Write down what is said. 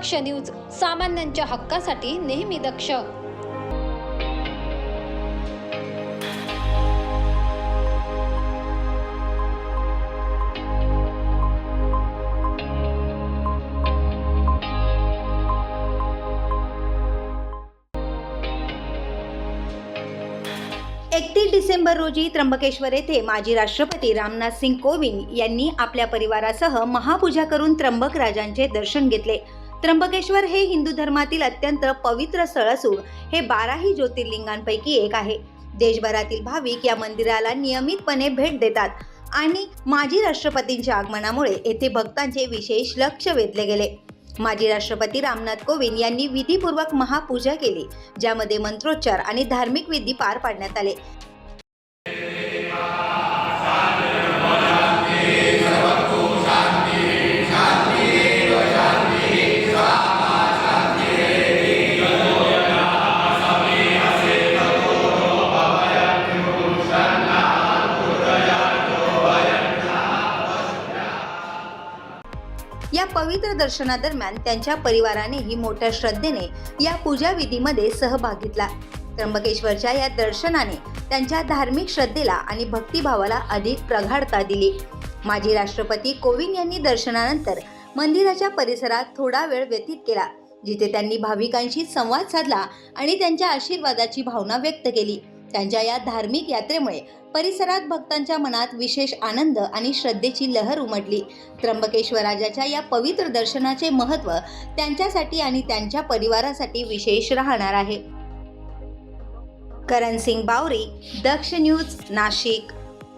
दक्ष news सामान्यांच्या हक्कासाठी नेहमी दक्ष. एकतीस डिसेंबर रोजी त्र्यंबकेश्वर येथे माजी राष्ट्रपती रामनाथ सिंग कोविंद यांनी आपल्या परिवारासह महापूजा करून त्र्यंबक राजांचे दर्शन घेतले. त्र्यंबकेश्वर हे हिंदू धर्मातील अत्यंत पवित्र स्थळ असून हे बाराही ज्योतिर्लिंगांपैकी एक आहे. देशभरातील भाविक या मंदिराला नियमितपणे भेट देतात आणि माजी राष्ट्रपतींच्या आगमनामुळे येथे भक्तांचे विशेष लक्ष वेधले गेले. माजी राष्ट्रपती रामनाथ कोविंद यांनी विधीपूर्वक महापूजा केली ज्यामध्ये मंत्रोच्चार आणि धार्मिक विधी पार पाडण्यात आले. या पवित्र दर्शनादरम्यान त्यांच्या परिवारानेही मोठ्या श्रद्धेने या पूजा विधीमध्ये सहभाग घेतला. त्र्यंबकेश्वरच्या या दर्शनाने त्यांच्या धार्मिक श्रद्धेला आणि भक्तिभावाला अधिक प्रगाढता दिली. माजी राष्ट्रपती कोविंद यांनी दर्शनानंतर मंदिराच्या परिसरात थोडा वेळ व्यतीत केला जिथे त्यांनी भाविकांशी संवाद साधला आणि त्यांच्या आशीर्वादाची भावना व्यक्त केली. त्यांच्या या धार्मिक यात्रेमुळे परिसरात भक्तांच्या मनात विशेष आनंद आणि श्रद्धेची लहर उमटली. त्र्यंबकेश्वराजाच्या या पवित्र दर्शनाचे महत्त्व त्यांच्यासाठी आणि त्यांच्या परिवारासाठी विशेष राहणार आहे. करण सिंग बावरी दक्ष न्यूज नाशिक.